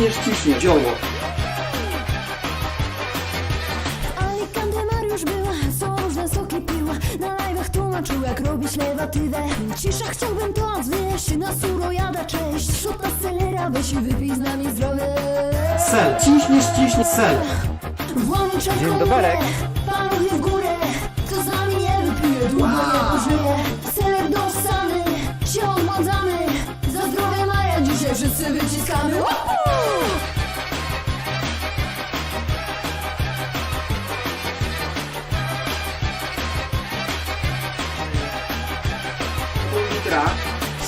Ciśniesz, ciśniesz, ciśniesz. Dzioło. Alicante Mariusz była, są różne soki piła Na live'ach tłumaczył jak robić lewatywę Cisza chciałbym to zwieść, na suro jada cześć Szut na selera, weź i wypij z nami zdrowie Sel. Ciśniesz, ciśniesz. Sel. Włączę Dzień komórę, doberek. paluchy w górę Kto z nami nie wypije, długo nie pożyje wszyscy wyciskamy Woohoo!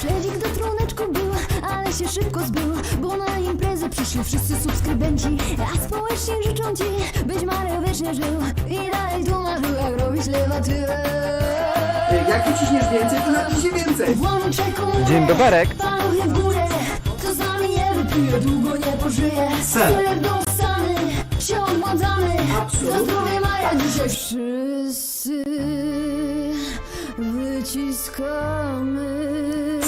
Śledzik do troneczku była, ale się szybko zbyła Bo na imprezę przyszli wszyscy subskrybenci A społecznie życzą ci, byś Mario wiecznie żył I dalej tłumaczył jak robić lewatywę Jak wyciśniesz więcej, to napij się więcej. Włączę Dzień doberek. Wypije, długo nie pożyje Ser. Seler dostany, się odmładzamy. Za zdrowie Maja dzisiaj wszyscy wyciskamy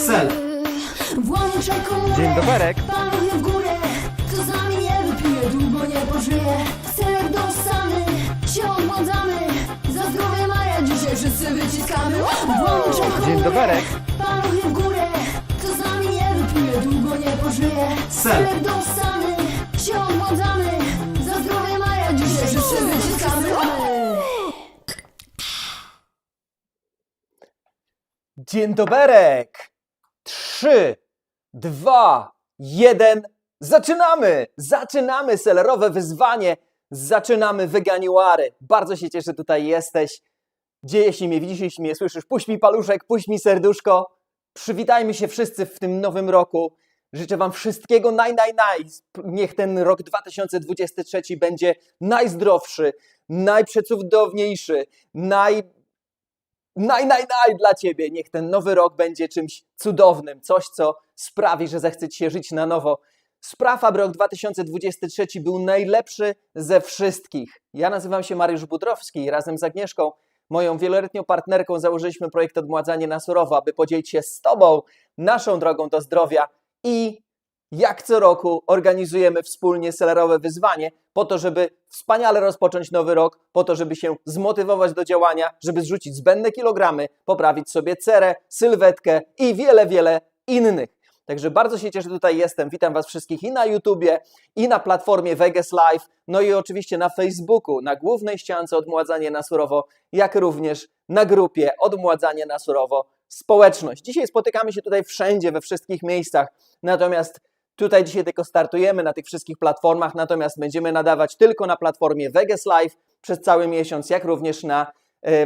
Sel. Włączę komórę, Dzień doberek. paluchy w górę Kto z nami nie wypije, długo nie pożyje Seler dostany, się odmładzamy Za zdrowie Maja dzisiaj wszyscy wyciskamy Włączę komórę, Dzień doberek. Pożyje Sel. Dostany, się odmładzamy Za zdrowie Maja dzisiaj wszyscy wyciskamy Dzień doberek! Trzy, dwa, jeden. Zaczynamy! Zaczynamy selerowe wyzwanie. Zaczynamy wyganiłary. Bardzo się cieszę, że tutaj jesteś. Gdzie jeśli mnie widzisz, jeśli mnie słyszysz, puść mi paluszek, puść mi serduszko. Przywitajmy się wszyscy w tym nowym roku. Życzę Wam wszystkiego naj, naj, naj. Niech ten rok 2023 będzie najzdrowszy, najprzecudowniejszy, naj, naj, naj, naj dla Ciebie. Niech ten nowy rok będzie czymś cudownym, coś, co sprawi, że zechce Ci się żyć na nowo. Spraw, aby rok 2023 był najlepszy ze wszystkich. Ja nazywam się Mariusz Budrowski i razem z Agnieszką, moją wieloletnią partnerką, założyliśmy projekt Odmładzanie na surowo, aby podzielić się z Tobą naszą drogą do zdrowia i jak co roku organizujemy wspólnie selerowe wyzwanie po to, żeby wspaniale rozpocząć nowy rok, po to, żeby się zmotywować do działania, żeby zrzucić zbędne kilogramy, poprawić sobie cerę, sylwetkę i wiele, wiele innych. Także bardzo się cieszę, że tutaj jestem. Witam Was wszystkich i na YouTubie, i na platformie Vegas Live, no i oczywiście na Facebooku, na głównej ściance Odmładzanie na Surowo, jak również na grupie Odmładzanie na Surowo Społeczność. Dzisiaj spotykamy się tutaj wszędzie, we wszystkich miejscach, natomiast Tutaj dzisiaj tylko startujemy na tych wszystkich platformach, natomiast będziemy nadawać tylko na platformie Vegas Live przez cały miesiąc, jak również na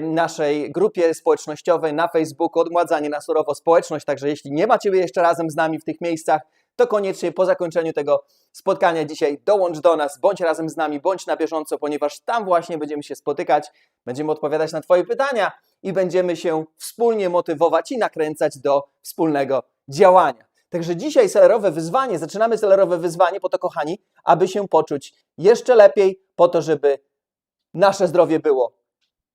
naszej grupie społecznościowej na Facebooku Odmładzanie na Surowo Społeczność. Także jeśli nie macie jeszcze razem z nami w tych miejscach, to koniecznie po zakończeniu tego spotkania dzisiaj dołącz do nas, bądź razem z nami, bądź na bieżąco, ponieważ tam właśnie będziemy się spotykać, będziemy odpowiadać na Twoje pytania i będziemy się wspólnie motywować i nakręcać do wspólnego działania. Także dzisiaj selerowe wyzwanie, zaczynamy selerowe wyzwanie po to, kochani, aby się poczuć jeszcze lepiej, po to, żeby nasze zdrowie było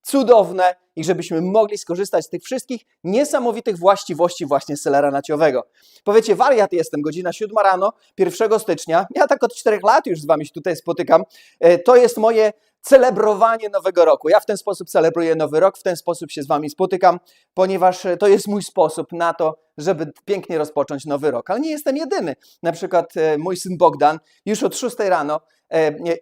cudowne i żebyśmy mogli skorzystać z tych wszystkich niesamowitych właściwości właśnie selera naciowego. Powiecie, wariat jestem, godzina 7 rano, 1 stycznia, ja tak od 4 lat już z Wami się tutaj spotykam, E, to jest moje celebrowanie nowego roku. Ja w ten sposób celebruję nowy rok, w ten sposób się z Wami spotykam, ponieważ e, to jest mój sposób na to, żeby pięknie rozpocząć nowy rok. Ale nie jestem jedyny. Na przykład e, mój syn Bogdan już od 6 rano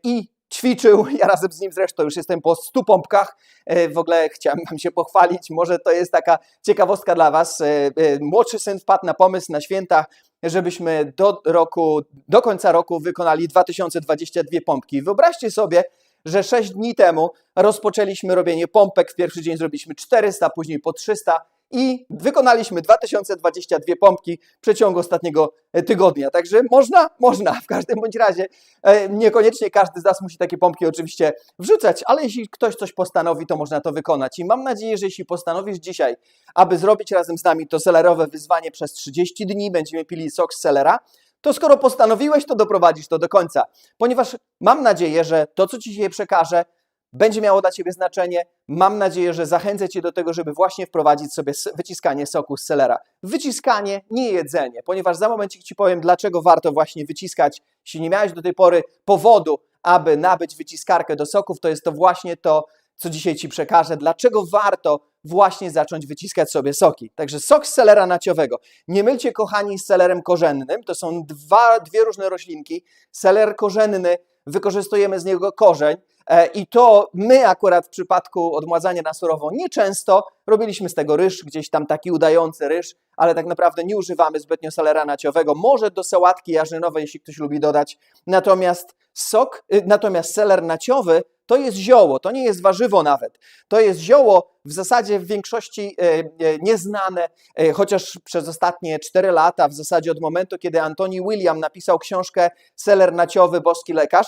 i ćwiczył, ja razem z nim zresztą już jestem po 100 pompkach. E, W ogóle chciałem Wam się pochwalić, może to jest taka ciekawostka dla Was. E, e, Młodszy syn wpadł na pomysł na święta, żebyśmy do roku, do końca roku wykonali 2022 pompki. Wyobraźcie sobie, że 6 dni temu rozpoczęliśmy robienie pompek. W pierwszy dzień zrobiliśmy 400, później po 300 i wykonaliśmy 2022 pompki w przeciągu ostatniego e, tygodnia. Także można, można. W każdym bądź razie e, niekoniecznie każdy z nas musi takie pompki oczywiście wrzucać, ale jeśli ktoś coś postanowi, to można to wykonać. I mam nadzieję, że jeśli postanowisz dzisiaj, aby zrobić razem z nami to selerowe wyzwanie przez 30 dni, będziemy pili sok z selera, to skoro postanowiłeś, to doprowadzisz to do końca. Ponieważ mam nadzieję, że to, co Ci dzisiaj przekażę, będzie miało dla Ciebie znaczenie. Mam nadzieję, że zachęcę Cię do tego, żeby właśnie wprowadzić sobie wyciskanie soku z selera. Wyciskanie, nie jedzenie, ponieważ za momencik Ci powiem, dlaczego warto właśnie wyciskać. Jeśli nie miałeś do tej pory powodu, aby nabyć wyciskarkę do soków, to jest to właśnie to, co dzisiaj Ci przekażę. Dlaczego warto właśnie zacząć wyciskać sobie soki. Także sok z selera naciowego. Nie mylcie, kochani, z selerem korzennym. To są dwa, dwie różne roślinki. Seler korzenny, wykorzystujemy z niego korzeń e, i to my akurat w przypadku odmładzania na surowo nieczęsto robiliśmy z tego ryż, gdzieś tam taki udający ryż, ale tak naprawdę nie używamy zbytnio selera naciowego. Może do sałatki jarzynowej, jeśli ktoś lubi dodać. Natomiast sok, y, natomiast seler naciowy to jest zioło, to nie jest warzywo nawet. To jest zioło w zasadzie w większości e, e, nieznane, e, chociaż przez ostatnie 4 lata, w zasadzie od momentu, kiedy Antoni William napisał książkę Seler naciowy, boski lekarz,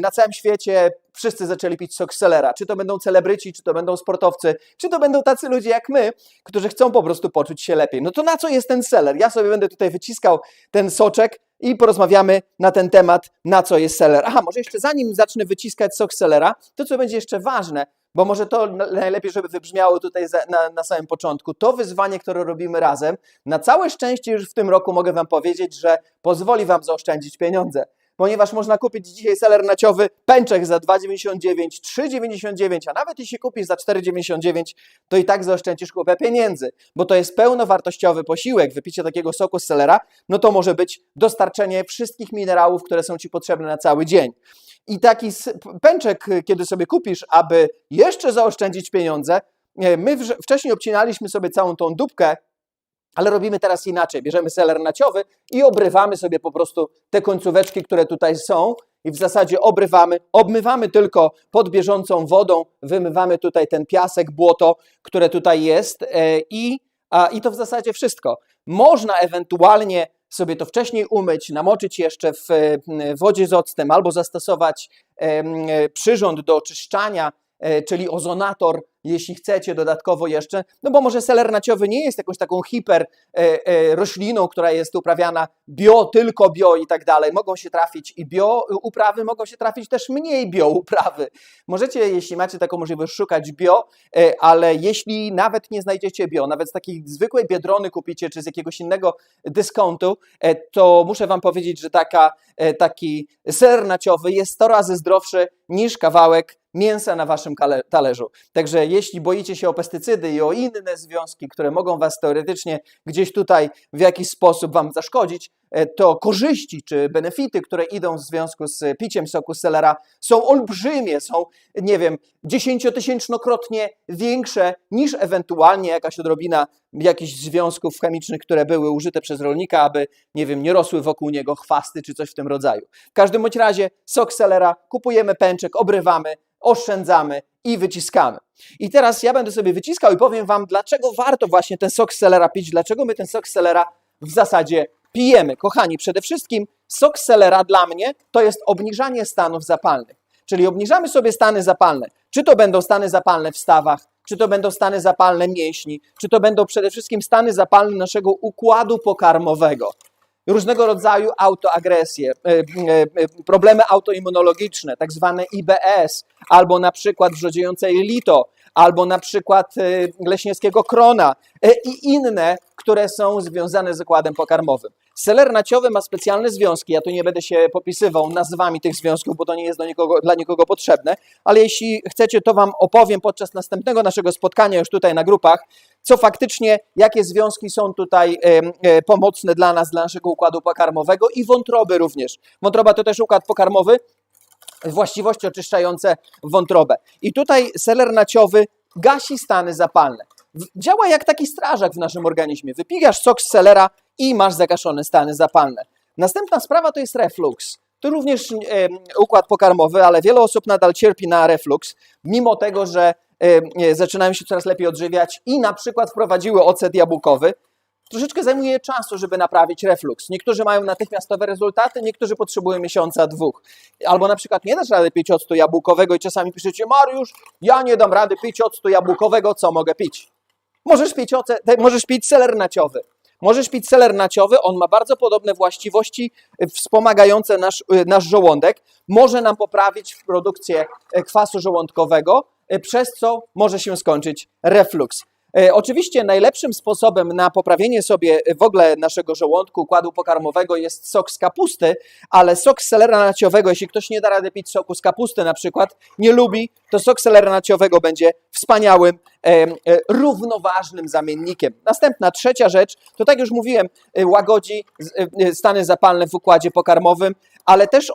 na całym świecie wszyscy zaczęli pić sok selera. Czy to będą celebryci, czy to będą sportowcy, czy to będą tacy ludzie jak my, którzy chcą po prostu poczuć się lepiej. No to na co jest ten seler? Ja sobie będę tutaj wyciskał ten soczek i porozmawiamy na ten temat, na co jest seler. Aha, może jeszcze zanim zacznę wyciskać sok z selera, to co będzie jeszcze ważne, bo może to na- najlepiej, żeby wybrzmiało tutaj na, na samym początku. To wyzwanie, które robimy razem, na całe szczęście już w tym roku mogę Wam powiedzieć, że pozwoli Wam zaoszczędzić pieniądze. Ponieważ można kupić dzisiaj seler naciowy pęczek za 2,99, 3,99, a nawet jeśli kupisz za 4,99, to i tak zaoszczędzisz kupę pieniędzy, bo to jest pełnowartościowy posiłek. Wypicie takiego soku z selera, no to może być dostarczenie wszystkich minerałów, które są Ci potrzebne na cały dzień. I taki pęczek, kiedy sobie kupisz, aby jeszcze zaoszczędzić pieniądze, e, my wcześniej obcinaliśmy sobie całą tą dupkę, ale robimy teraz inaczej. Bierzemy seler naciowy i obrywamy sobie po prostu te końcóweczki, które tutaj są i w zasadzie obrywamy, obmywamy tylko pod bieżącą wodą, wymywamy tutaj ten piasek, błoto, które tutaj jest e, i, a, i to w zasadzie wszystko. Można ewentualnie sobie to wcześniej umyć, namoczyć jeszcze w wodzie z octem albo zastosować e, przyrząd do oczyszczania, czyli ozonator, jeśli chcecie dodatkowo jeszcze, no bo może seler naciowy nie jest jakąś taką hiper e, e, rośliną, która jest uprawiana bio, tylko bio i tak dalej. Mogą się trafić i bio uprawy, mogą się trafić też mniej bio uprawy. Możecie, jeśli macie taką możliwość, szukać bio, e, ale jeśli nawet nie znajdziecie bio, nawet z takiej zwykłej biedrony kupicie, czy z jakiegoś innego dyskontu, e, to muszę wam powiedzieć, że taka, e, taki ser naciowy jest 100 razy zdrowszy niż kawałek mięsa na waszym talerzu. Także jeśli boicie się o pestycydy i o inne związki, które mogą was teoretycznie gdzieś tutaj w jakiś sposób wam zaszkodzić, to korzyści czy benefity, które idą w związku z piciem soku selera są olbrzymie, są, nie wiem, dziesięciotysięcznokrotnie większe niż ewentualnie jakaś odrobina jakichś związków chemicznych, które były użyte przez rolnika, aby, nie wiem, nie rosły wokół niego chwasty czy coś w tym rodzaju. W każdym bądź razie sok selera, kupujemy pęczek, obrywamy, oszczędzamy i wyciskamy. I teraz ja będę sobie wyciskał i powiem Wam, dlaczego warto właśnie ten sok selera pić, dlaczego my ten sok selera w zasadzie pijemy. Kochani, przede wszystkim sok selera dla mnie to jest obniżanie stanów zapalnych. Czyli obniżamy sobie stany zapalne. Czy to będą stany zapalne w stawach, czy to będą stany zapalne mięśni, czy to będą przede wszystkim stany zapalne naszego układu pokarmowego różnego rodzaju autoagresje, e, e, e, problemy autoimmunologiczne, tak zwane IBS, albo na przykład wrzodziejące jelito, albo na przykład leśniewskiego krona i inne, które są związane z układem pokarmowym. Seler naciowy ma specjalne związki, ja tu nie będę się popisywał nazwami tych związków, bo to nie jest nikogo, dla nikogo potrzebne, ale jeśli chcecie, to Wam opowiem podczas następnego naszego spotkania już tutaj na grupach, co faktycznie, jakie związki są tutaj e, e, pomocne dla nas, dla naszego układu pokarmowego i wątroby również. Wątroba to też układ pokarmowy, właściwości oczyszczające wątrobę. I tutaj seler naciowy gasi stany zapalne. Działa jak taki strażak w naszym organizmie. Wypigasz sok z selera i masz zagaszone stany zapalne. Następna sprawa to jest reflux. To również em, układ pokarmowy, ale wiele osób nadal cierpi na reflux, mimo tego, że e, e, zaczynają się coraz lepiej odżywiać i na przykład wprowadziły ocet jabłkowy, troszeczkę zajmuje czasu, żeby naprawić refluks. Niektórzy mają natychmiastowe rezultaty, niektórzy potrzebują miesiąca, dwóch. Albo na przykład nie dasz rady pić octu jabłkowego i czasami piszecie, Mariusz, ja nie dam rady pić octu jabłkowego, co mogę pić? Możesz pić, oce, te- możesz pić seler naciowy. Możesz pić seler naciowy, on ma bardzo podobne właściwości y, wspomagające nasz, y, nasz żołądek. Może nam poprawić produkcję y, kwasu żołądkowego, przez co może się skończyć refluks. E, Oczywiście najlepszym sposobem na poprawienie sobie w ogóle naszego żołądku, układu pokarmowego jest sok z kapusty, ale sok z selera naciowego, jeśli ktoś nie da rady pić soku z kapusty na przykład, nie lubi, to sok selera naciowego będzie wspaniałym, e, równoważnym zamiennikiem. Następna, trzecia rzecz, to tak już mówiłem, e, łagodzi stany zapalne w układzie pokarmowym, ale też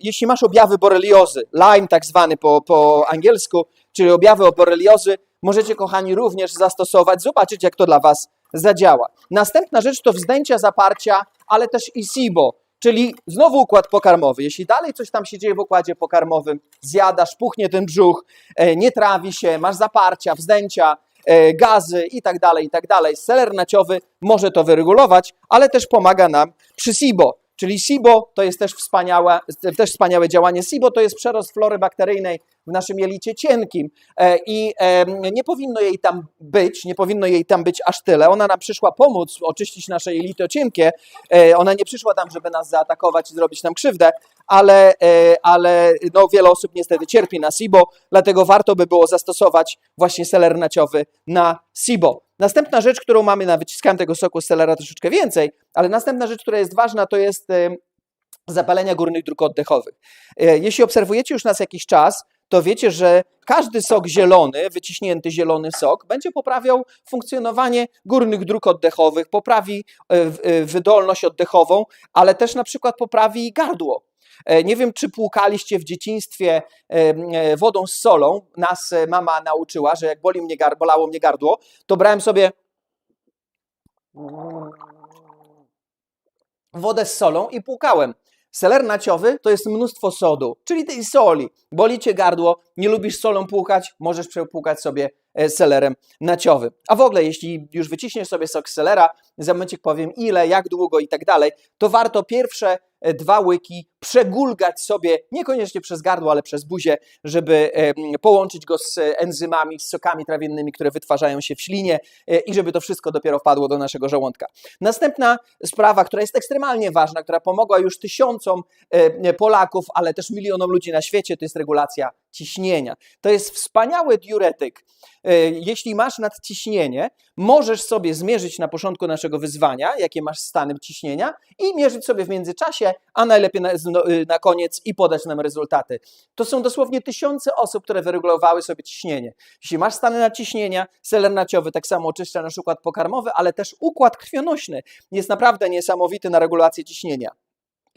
jeśli masz objawy boreliozy, Lyme tak zwany po, po angielsku, czyli objawy boreliozy, możecie, kochani, również zastosować, zobaczyć, jak to dla Was zadziała. Następna rzecz to wzdęcia zaparcia, ale też i SIBO, czyli znowu układ pokarmowy. Jeśli dalej coś tam się dzieje w układzie pokarmowym, zjadasz, puchnie ten brzuch, e, nie trawi się, masz zaparcia, wzdęcia, e, gazy i tak dalej, i tak dalej. Seler naciowy może to wyregulować, ale też pomaga nam przy SIBO. Czyli SIBO to jest też wspaniałe, też wspaniałe działanie. SIBO to jest przerost flory bakteryjnej w naszym jelicie cienkim e, i e, nie powinno jej tam być, nie powinno jej tam być aż tyle. Ona nam przyszła pomóc oczyścić nasze jelito cienkie. E, Ona nie przyszła tam, żeby nas zaatakować i zrobić nam krzywdę, ale, ale no, wiele osób niestety cierpi na SIBO, dlatego warto by było zastosować właśnie seler naciowy na SIBO. Następna rzecz, którą mamy, na wyciskałem tego soku z troszeczkę więcej, ale następna rzecz, która jest ważna, to jest e, zapalenia górnych dróg oddechowych. E, Jeśli obserwujecie już nas jakiś czas, to wiecie, że każdy sok zielony, wyciśnięty zielony sok, będzie poprawiał funkcjonowanie górnych dróg oddechowych, poprawi e, wydolność oddechową, ale też na przykład poprawi gardło. E, Nie wiem, czy płukaliście w dzieciństwie e, e, wodą z solą. Nas mama nauczyła, że jak boli mnie bolało mnie gardło, to brałem sobie wodę z solą i płukałem. Seler naciowy to jest mnóstwo sodu, czyli tej soli. Boli cię gardło, nie lubisz solą płukać, możesz przepłukać sobie selerem naciowym. A w ogóle, jeśli już wyciśniesz sobie sok selera, za momencik powiem ile, jak długo i tak dalej, to warto pierwsze dwa łyki przegulgać sobie, niekoniecznie przez gardło, ale przez buzię, żeby połączyć go z enzymami, z sokami trawiennymi, które wytwarzają się w ślinie e, i żeby to wszystko dopiero wpadło do naszego żołądka. Następna sprawa, która jest ekstremalnie ważna, która pomogła już tysiącom e, Polaków, ale też milionom ludzi na świecie, to jest regulacja ciśnienia. To jest wspaniały diuretyk. E, Jeśli masz nadciśnienie, możesz sobie zmierzyć na początku naszego wyzwania, jakie masz stany ciśnienia i mierzyć sobie w międzyczasie, a najlepiej y, na koniec i podać nam rezultaty. To są dosłownie tysiące osób, które wyregulowały sobie ciśnienie. Jeśli masz stany nadciśnienia, seler naciowy tak samo oczyszcza nasz układ pokarmowy, ale też układ krwionośny jest naprawdę niesamowity na regulację ciśnienia.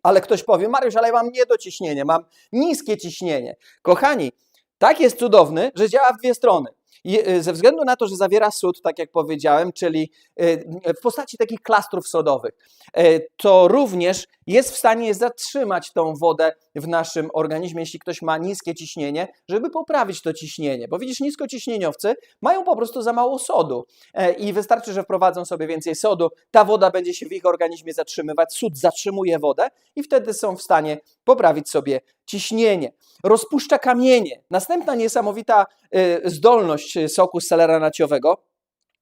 Ale ktoś powie, Mariusz, ale ja mam niedociśnienie, mam niskie ciśnienie. Kochani, tak jest cudowny, że działa w dwie strony. Je- y, Ze względu na to, że zawiera sód, tak jak powiedziałem, czyli y, w postaci takich klastrów sodowych, y, to również jest w stanie zatrzymać tą wodę w naszym organizmie, jeśli ktoś ma niskie ciśnienie, żeby poprawić to ciśnienie. Bo widzisz, niskociśnieniowcy mają po prostu za mało sodu E, i wystarczy, że wprowadzą sobie więcej sodu, ta woda będzie się w ich organizmie zatrzymywać, sód zatrzymuje wodę i wtedy są w stanie poprawić sobie ciśnienie. Rozpuszcza kamienie. Następna niesamowita y, zdolność y, soku z selera naciowego.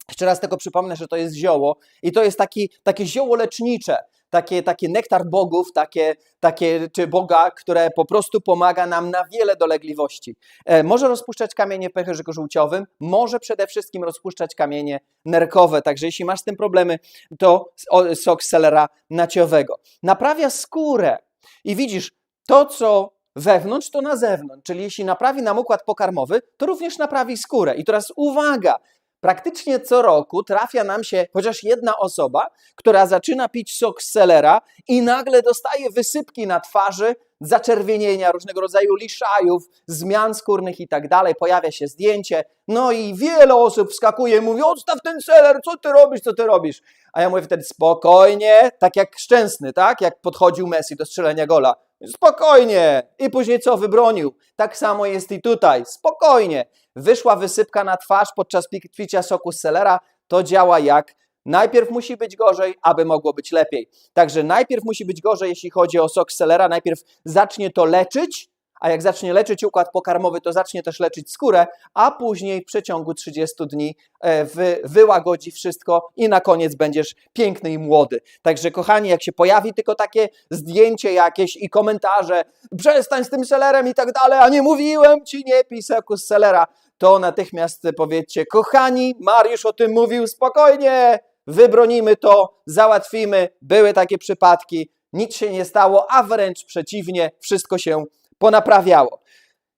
Jeszcze raz tylko przypomnę, że to jest zioło i to jest taki, takie zioło lecznicze, takie, takie nektar bogów, takie, takie czy Boga, które po prostu pomaga nam na wiele dolegliwości. E, może rozpuszczać kamienie w pęcherzyku żółciowym, może przede wszystkim rozpuszczać kamienie nerkowe, także jeśli masz z tym problemy, to sok selera naciowego. Naprawia skórę i widzisz, to co wewnątrz, to na zewnątrz, czyli jeśli naprawi nam układ pokarmowy, to również naprawi skórę. I teraz uwaga, Praktycznie co roku trafia nam się chociaż jedna osoba, która zaczyna pić sok z selera i nagle dostaje wysypki na twarzy, zaczerwienienia, różnego rodzaju liszajów, zmian skórnych i tak dalej. Pojawia się zdjęcie, no i wiele osób wskakuje i mówi: Odstaw ten seler, co ty robisz, co ty robisz? A ja mówię wtedy spokojnie, tak jak szczęsny, tak? Jak podchodził Messi do strzelenia gola. Spokojnie. I później co wybronił? Tak samo jest i tutaj. Spokojnie. Wyszła wysypka na twarz podczas pi- picia soku z selera, to działa jak? Najpierw musi być gorzej, aby mogło być lepiej. Także najpierw musi być gorzej, jeśli chodzi o sok selera, najpierw zacznie to leczyć, a jak zacznie leczyć układ pokarmowy, to zacznie też leczyć skórę, a później w przeciągu 30 dni e, wy, wyłagodzi wszystko i na koniec będziesz piękny i młody. Także kochani, jak się pojawi tylko takie zdjęcie jakieś i komentarze, przestań z tym selerem i tak dalej, a nie mówiłem ci, nie pij soku z selera, to natychmiast powiedzcie, kochani, Mariusz o tym mówił, spokojnie, wybronimy to, załatwimy, były takie przypadki, nic się nie stało, a wręcz przeciwnie, wszystko się ponaprawiało.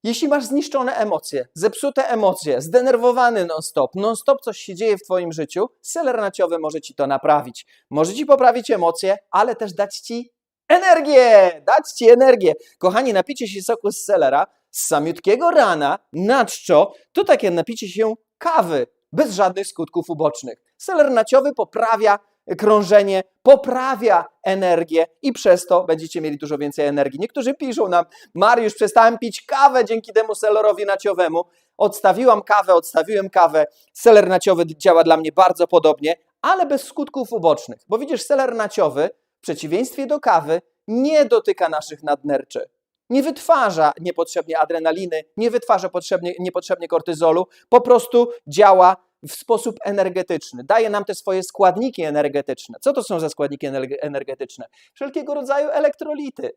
Jeśli masz zniszczone emocje, zepsute emocje, zdenerwowany non-stop, non-stop coś się dzieje w Twoim życiu, seler naciowy może Ci to naprawić. Może Ci poprawić emocje, ale też dać Ci energię, dać Ci energię. Kochani, napicie się soku z selera z samiutkiego rana na czczo, to takie napicie się kawy, bez żadnych skutków ubocznych. Seler naciowy poprawia krążenie, poprawia energię i przez to będziecie mieli dużo więcej energii. Niektórzy piszą nam, Mariusz, przestałem pić kawę dzięki temu selerowi naciowemu. Odstawiłam kawę, odstawiłem kawę. Seler naciowy działa dla mnie bardzo podobnie, ale bez skutków ubocznych. Bo widzisz, seler naciowy, w przeciwieństwie do kawy, nie dotyka naszych nadnerczy. Nie wytwarza niepotrzebnie adrenaliny, nie wytwarza potrzebnie, niepotrzebnie kortyzolu, po prostu działa w sposób energetyczny. Daje nam te swoje składniki energetyczne. Co to są za składniki energe- energetyczne? Wszelkiego rodzaju elektrolity.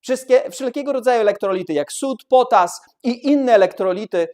Wszystkie, wszelkiego rodzaju elektrolity, jak sód, potas i inne elektrolity,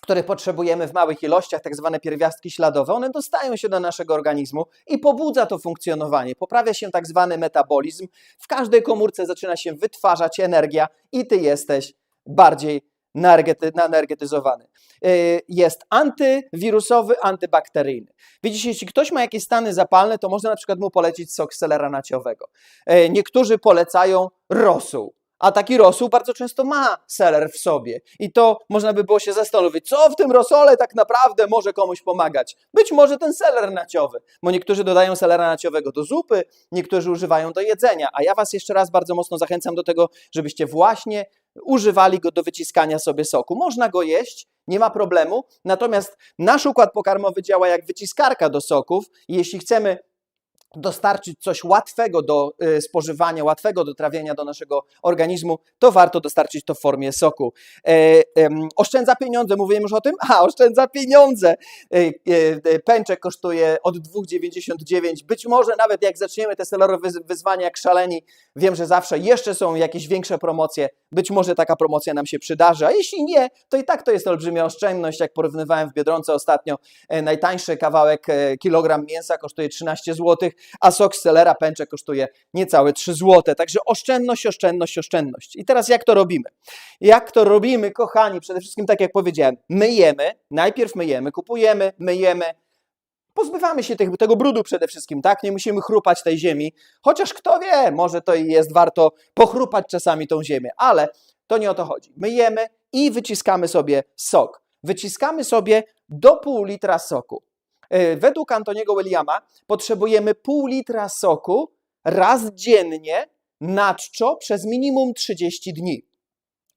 których potrzebujemy w małych ilościach, tak zwane pierwiastki śladowe, one dostają się do naszego organizmu i pobudza to funkcjonowanie. Poprawia się tak zwany metabolizm. W każdej komórce zaczyna się wytwarzać energia i ty jesteś bardziej naenergetyzowany. Yy, Jest antywirusowy, antybakteryjny. Widzicie, jeśli ktoś ma jakieś stany zapalne, to można na przykład mu polecić sok selera naciowego. Yy, Niektórzy polecają rosół. A taki rosół bardzo często ma seler w sobie. I to można by było się zastanowić, co w tym rosole tak naprawdę może komuś pomagać. Być może ten seler naciowy, bo niektórzy dodają selera naciowego do zupy, niektórzy używają do jedzenia. A ja Was jeszcze raz bardzo mocno zachęcam do tego, żebyście właśnie używali go do wyciskania sobie soku. Można go jeść, nie ma problemu, natomiast nasz układ pokarmowy działa jak wyciskarka do soków jeśli chcemy dostarczyć coś łatwego do y, spożywania, łatwego do trawienia do naszego organizmu, to warto dostarczyć to w formie soku. E, oszczędza pieniądze, mówiłem już o tym? A, oszczędza pieniądze. E, e, pęczek kosztuje od 2,99. Być może nawet jak zaczniemy te selerowe wyz- wyzwania jak szaleni, wiem, że zawsze jeszcze są jakieś większe promocje. Być może taka promocja nam się przydarzy, a jeśli nie, to i tak to jest olbrzymia oszczędność. Jak porównywałem w Biedronce ostatnio, najtańszy kawałek, kilogram mięsa kosztuje 13 zł, a sok z selera pęczek kosztuje niecałe 3 zł. Także oszczędność, oszczędność, oszczędność. I teraz jak to robimy? Jak to robimy, kochani? Przede wszystkim, tak jak powiedziałem, myjemy, najpierw myjemy, kupujemy, myjemy, pozbywamy się tych, tego brudu przede wszystkim, tak? Nie musimy chrupać tej ziemi, chociaż kto wie, może to i jest warto pochrupać czasami tą ziemię, ale to nie o to chodzi. Myjemy i wyciskamy sobie sok. Wyciskamy sobie do pół litra soku. E, Według Antoniego Williama potrzebujemy pół litra soku raz dziennie na czczo przez minimum 30 dni.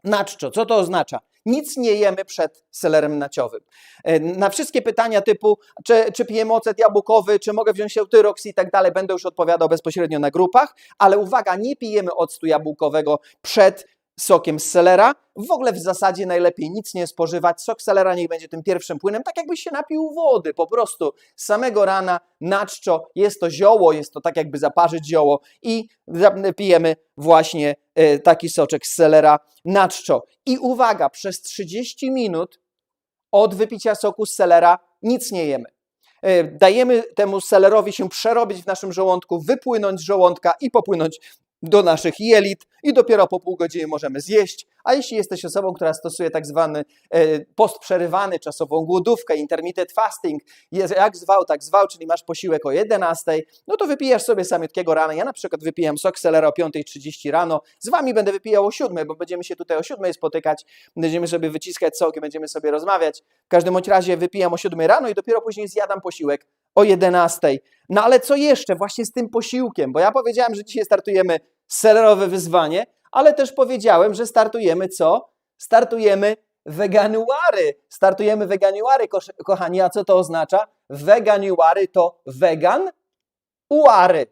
Na czczo, co to oznacza? Nic nie jemy przed selerem naciowym. E, Na wszystkie pytania typu, czy, czy pijemy ocet jabłkowy, czy mogę wziąć eutyroks i tak dalej, będę już odpowiadał bezpośrednio na grupach, ale uwaga, nie pijemy octu jabłkowego przed sokiem z selera. W ogóle w zasadzie najlepiej nic nie spożywać. Sok selera niech będzie tym pierwszym płynem, tak jakbyś się napił wody, po prostu z samego rana na czczo. Jest to zioło, jest to tak jakby zaparzyć zioło i pijemy właśnie e, taki soczek z selera na czczo. I uwaga, przez 30 minut od wypicia soku z selera nic nie jemy. E, Dajemy temu selerowi się przerobić w naszym żołądku, wypłynąć z żołądka i popłynąć do naszych jelit i dopiero po pół godziny możemy zjeść. A jeśli jesteś osobą, która stosuje tak zwany e, post przerywany, czasową głodówkę, intermittent fasting, jak zwał, tak zwał, czyli masz posiłek o 11, no to wypijasz sobie samiutkiego rana. Ja na przykład wypijam sok selera o 5.30 rano. Z wami będę wypijał o 7, bo będziemy się tutaj o 7 spotykać, będziemy sobie wyciskać sok i będziemy sobie rozmawiać. W każdym bądź razie wypijam o 7 rano i dopiero później zjadam posiłek o 11. No ale co jeszcze właśnie z tym posiłkiem? Bo ja powiedziałem, że dzisiaj startujemy selerowe wyzwanie, ale też powiedziałem, że startujemy co? Startujemy Veganuary. Startujemy Veganuary, kosz- kochani. A co to oznacza? Veganuary to vegan, uary.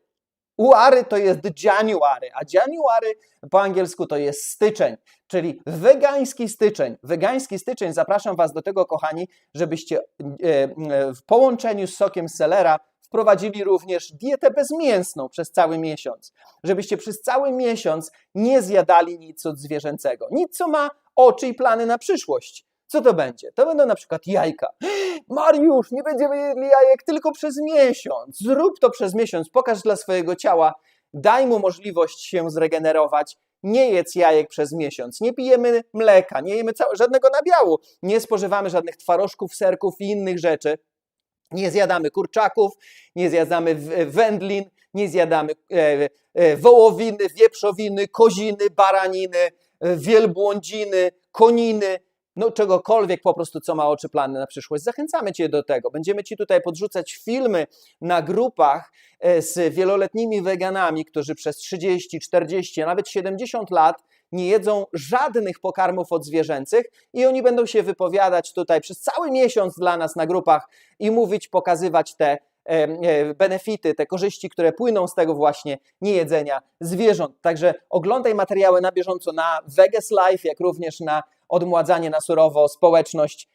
Uary to jest January, a January po angielsku to jest styczeń, czyli wegański styczeń. Wegański styczeń, zapraszam Was do tego, kochani, żebyście e, e, w połączeniu z sokiem selera wprowadzili również dietę bezmięsną przez cały miesiąc. Żebyście przez cały miesiąc nie zjadali nic od zwierzęcego. Nic, co ma oczy i plany na przyszłość. Co to będzie? To będą na przykład jajka. Mariusz, nie będziemy jedli jajek tylko przez miesiąc. Zrób to przez miesiąc, pokaż dla swojego ciała, daj mu możliwość się zregenerować. Nie jedz jajek przez miesiąc, nie pijemy mleka, nie jemy żadnego nabiału, nie spożywamy żadnych twarożków, serków i innych rzeczy. Nie zjadamy kurczaków, nie zjadamy w- wędlin, nie zjadamy e, e, wołowiny, wieprzowiny, koziny, baraniny, e, wielbłądziny, koniny, no czegokolwiek po prostu, co ma oczy plany na przyszłość. Zachęcamy Cię do tego. Będziemy Ci tutaj podrzucać filmy na grupach e, z wieloletnimi weganami, którzy przez 30, 40, a nawet 70 lat nie jedzą żadnych pokarmów odzwierzęcych i oni będą się wypowiadać tutaj przez cały miesiąc dla nas na grupach i mówić, pokazywać te e, benefity, te korzyści, które płyną z tego właśnie niejedzenia zwierząt. Także oglądaj materiały na bieżąco na Vegas Live, jak również na odmładzanie na surowo społeczność,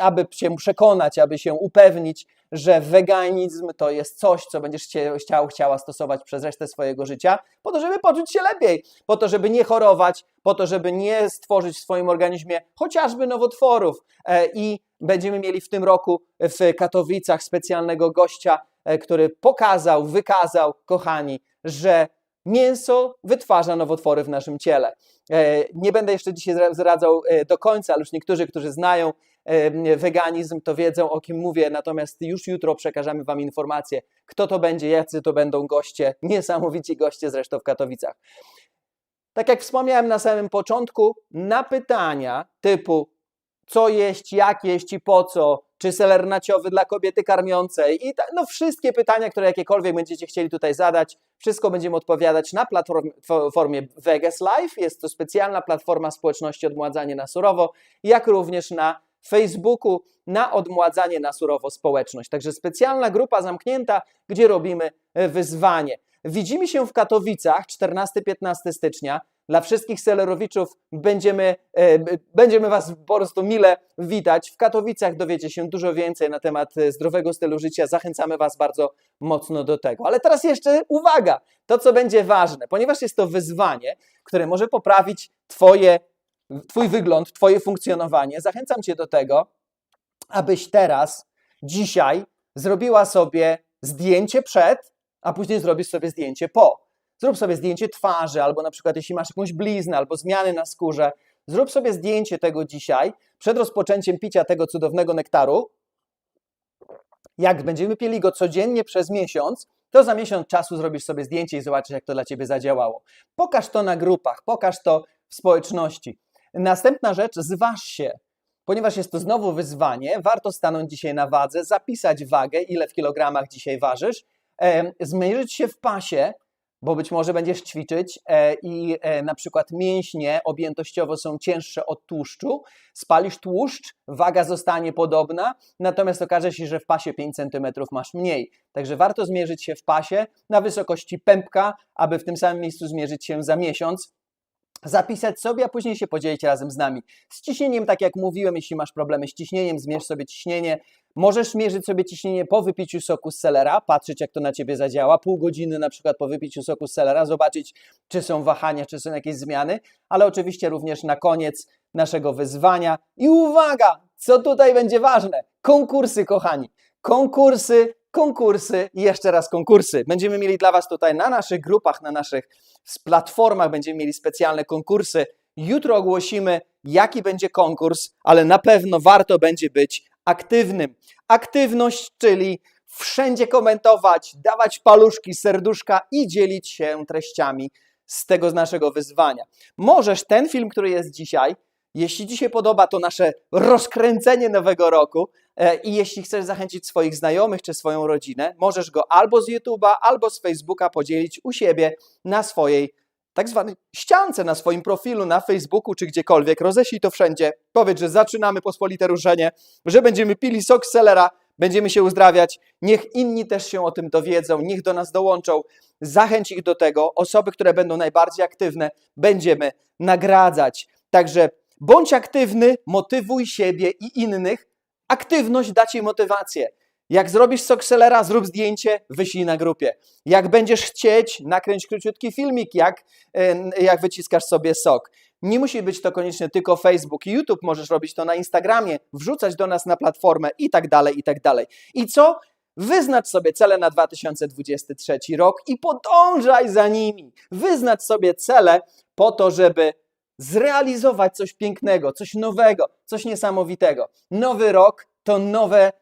aby się przekonać, aby się upewnić, że weganizm to jest coś, co będziesz chciał, chciała stosować przez resztę swojego życia, po to, żeby poczuć się lepiej, po to, żeby nie chorować, po to, żeby nie stworzyć w swoim organizmie chociażby nowotworów. E, I będziemy mieli w tym roku w Katowicach specjalnego gościa, e, który pokazał, wykazał, kochani, że mięso wytwarza nowotwory w naszym ciele. E, Nie będę jeszcze dzisiaj zdradzał e, do końca, ale już niektórzy, którzy znają e, weganizm, to wiedzą o kim mówię, natomiast już jutro przekażemy Wam informację, kto to będzie, jacy to będą goście, niesamowici goście zresztą w Katowicach. Tak jak wspomniałem na samym początku, na pytania typu co jeść, jak jeść i po co, czy seler naciowy dla kobiety karmiącej i ta, no wszystkie pytania, które jakiekolwiek będziecie chcieli tutaj zadać, wszystko będziemy odpowiadać na platformie, Vegas Live. Jest to specjalna platforma społeczności Odmładzanie na Surowo, jak również na Facebooku na Odmładzanie na Surowo społeczność. Także specjalna grupa zamknięta, gdzie robimy e, wyzwanie. Widzimy się w Katowicach 14-15 stycznia. Dla wszystkich selerowiczów będziemy, e, będziemy Was po prostu mile witać. W Katowicach dowiecie się dużo więcej na temat e, zdrowego stylu życia. Zachęcamy Was bardzo mocno do tego. Ale teraz jeszcze uwaga, to co będzie ważne, ponieważ jest to wyzwanie, które może poprawić Twoje, Twój wygląd, Twoje funkcjonowanie. Zachęcam Cię do tego, abyś teraz, dzisiaj, zrobiła sobie zdjęcie przed, a później zrobisz sobie zdjęcie po. Zrób sobie zdjęcie twarzy, albo na przykład jeśli masz jakąś bliznę, albo zmiany na skórze, zrób sobie zdjęcie tego dzisiaj, przed rozpoczęciem picia tego cudownego nektaru. Jak będziemy pili go codziennie przez miesiąc, to za miesiąc czasu zrobisz sobie zdjęcie i zobaczysz, jak to dla ciebie zadziałało. Pokaż to na grupach, pokaż to w społeczności. Następna rzecz, zważ się. Ponieważ jest to znowu wyzwanie, warto stanąć dzisiaj na wadze, zapisać wagę, ile w kilogramach dzisiaj ważysz, zmierzyć się w pasie, bo być może będziesz ćwiczyć e, i e, na przykład mięśnie objętościowo są cięższe od tłuszczu, spalisz tłuszcz, waga zostanie podobna, natomiast okaże się, że w pasie 5 cm masz mniej. Także warto zmierzyć się w pasie na wysokości pępka, aby w tym samym miejscu zmierzyć się za miesiąc zapisać sobie, a później się podzielić razem z nami. Z ciśnieniem, tak jak mówiłem, jeśli masz problemy z ciśnieniem, zmierz sobie ciśnienie. Możesz mierzyć sobie ciśnienie po wypiciu soku z selera, patrzeć jak to na ciebie zadziała, pół godziny na przykład po wypiciu soku z selera, zobaczyć czy są wahania, czy są jakieś zmiany, ale oczywiście również na koniec naszego wyzwania. I uwaga, co tutaj będzie ważne? Konkursy, kochani. Konkursy, konkursy i jeszcze raz konkursy. Będziemy mieli dla Was tutaj na naszych grupach, na naszych platformach będziemy mieli specjalne konkursy. Jutro ogłosimy, jaki będzie konkurs, ale na pewno warto będzie być aktywnym. Aktywność, czyli wszędzie komentować, dawać paluszki, serduszka i dzielić się treściami z tego z naszego wyzwania. Możesz ten film, który jest dzisiaj, jeśli Ci się podoba to nasze rozkręcenie nowego roku e, i jeśli chcesz zachęcić swoich znajomych czy swoją rodzinę, możesz go albo z YouTube'a, albo z Facebooka podzielić u siebie na swojej tak zwanej ściance na swoim profilu na Facebooku czy gdziekolwiek. Roześlij to wszędzie. Powiedz, że zaczynamy pospolite ruszenie, że będziemy pili sok selera, będziemy się uzdrawiać. Niech inni też się o tym dowiedzą, niech do nas dołączą. Zachęć ich do tego. Osoby, które będą najbardziej aktywne, będziemy nagradzać. Także bądź aktywny, motywuj siebie i innych. Aktywność da ci motywację. Jak zrobisz Soxelera, zrób zdjęcie, wyślij na grupie. Jak będziesz chcieć, nakręć króciutki filmik, jak, jak wyciskasz sobie sok. Nie musi być to koniecznie tylko Facebook i YouTube, możesz robić to na Instagramie, wrzucać do nas na platformę i tak dalej, i tak dalej. I co? Wyznacz sobie cele na 2023 rok i podążaj za nimi. Wyznacz sobie cele po to, żeby zrealizować coś pięknego, coś nowego, coś niesamowitego. Nowy rok to nowe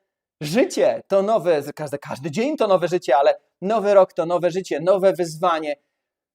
życie, to nowe, każdy, każdy dzień to nowe życie, ale nowy rok to nowe życie, nowe wyzwanie.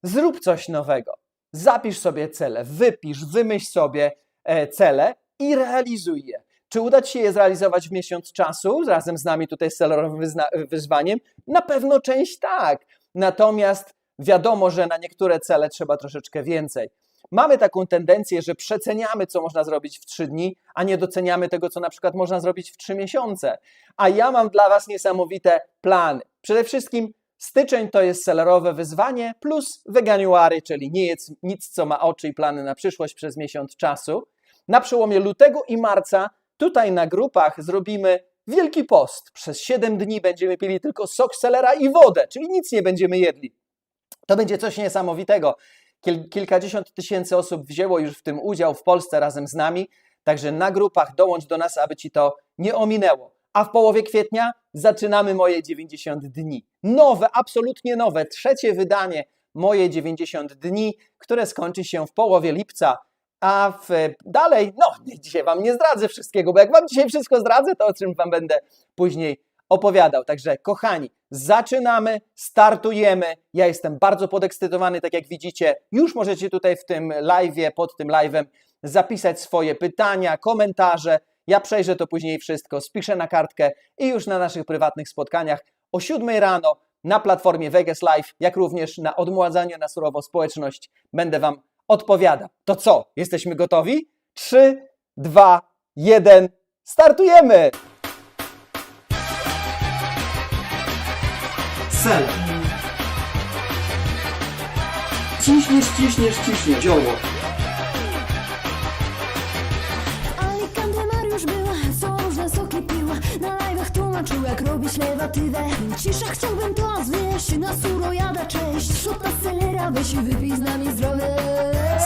Zrób coś nowego. Zapisz sobie cele, wypisz, wymyśl sobie e, cele i realizuj je. Czy uda Ci się je zrealizować w miesiąc czasu, razem z nami tutaj z celerowym wyzna- wyzwaniem? Na pewno część tak. Natomiast wiadomo, że na niektóre cele trzeba troszeczkę więcej. Mamy taką tendencję, że przeceniamy, co można zrobić w trzy dni, a nie doceniamy tego, co na przykład można zrobić w trzy miesiące. A ja mam dla Was niesamowite plany. Przede wszystkim styczeń to jest selerowe wyzwanie plus veganuary, czyli nie jedz nic, co ma oczy i plany na przyszłość przez miesiąc czasu. Na przełomie lutego i marca tutaj na grupach zrobimy Wielki Post. Przez 7 dni będziemy pili tylko sok selera i wodę, czyli nic nie będziemy jedli. To będzie coś niesamowitego. Kiel- Kilkadziesiąt tysięcy osób wzięło już w tym udział w Polsce razem z nami, także na grupach dołącz do nas, aby ci to nie ominęło. A w połowie kwietnia zaczynamy moje 90 dni. Nowe, absolutnie nowe, trzecie wydanie moje 90 dni, które skończy się w połowie lipca. A w, dalej, no dzisiaj Wam nie zdradzę wszystkiego, bo jak Wam dzisiaj wszystko zdradzę, to o czym Wam będę później opowiadał. Także kochani, zaczynamy, startujemy. Ja jestem bardzo podekscytowany, tak jak widzicie. Już możecie tutaj w tym live'ie, pod tym live'em zapisać swoje pytania, komentarze. Ja przejrzę to później wszystko, spiszę na kartkę i już na naszych prywatnych spotkaniach o 7 rano na platformie Vegas Live, jak również na odmładzanie na surowo społeczność będę Wam odpowiadał. To co? Jesteśmy gotowi? 3, 2, 1, startujemy! Sel. Ciśniesz, ciśniesz, ciśniesz. Zioło. Alicante Mariusz była, są różne soki piła Na live'ach tłumaczył jak robić lewatywę Cisza chciałbym to zwieść, na suro jada cześć Szota selera, weź i wypij z nami zdrowe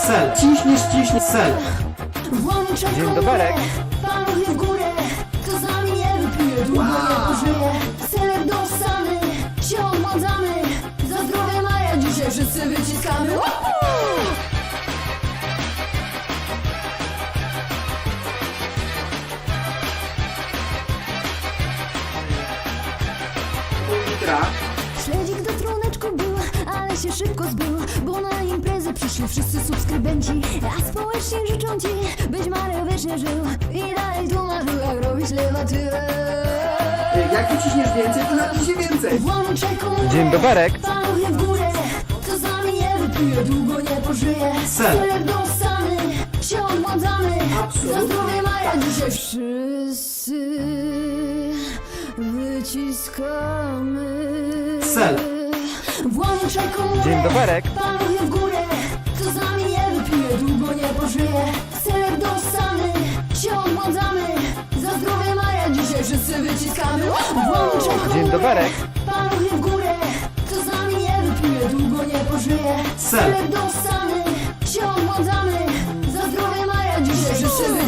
Sel. Ciśniesz, ciśniesz. Sel. Włączę Dzień komórę, doberek. Paluchy w górę Kto z nami nie wypije, długo nie pożyje wszyscy wyciskamy Woohoo! Śledzik do truneczku była, ale się szybko zbyła Bo na imprezę przyszli wszyscy subskrybenci A społecznie życzą ci, byś Mario wiecznie żył I dalej tłumaczył jak robić lewatywę Jak wyciśniesz więcej, to napij się więcej. Dzień doberek. paluchy w górę wypije, długo nie pożyje Ser. Seler dostany, się odmładzamy. Za zdrowie Maja dzisiaj. Wszyscy wyciskamy. Sel. Włączaj komórę, Dzień doberek. paluchy w górę. Kto z nami nie wypije, długo nie pożyje Seler dostany, się odmładzamy Za zdrowie Maja dzisiaj. Wszyscy wyciskamy. Włączaj komórę, doberek. paluchy w górę długo nie pożyje Selek do usany, Za zdrowie Maja dzisiaj życzymy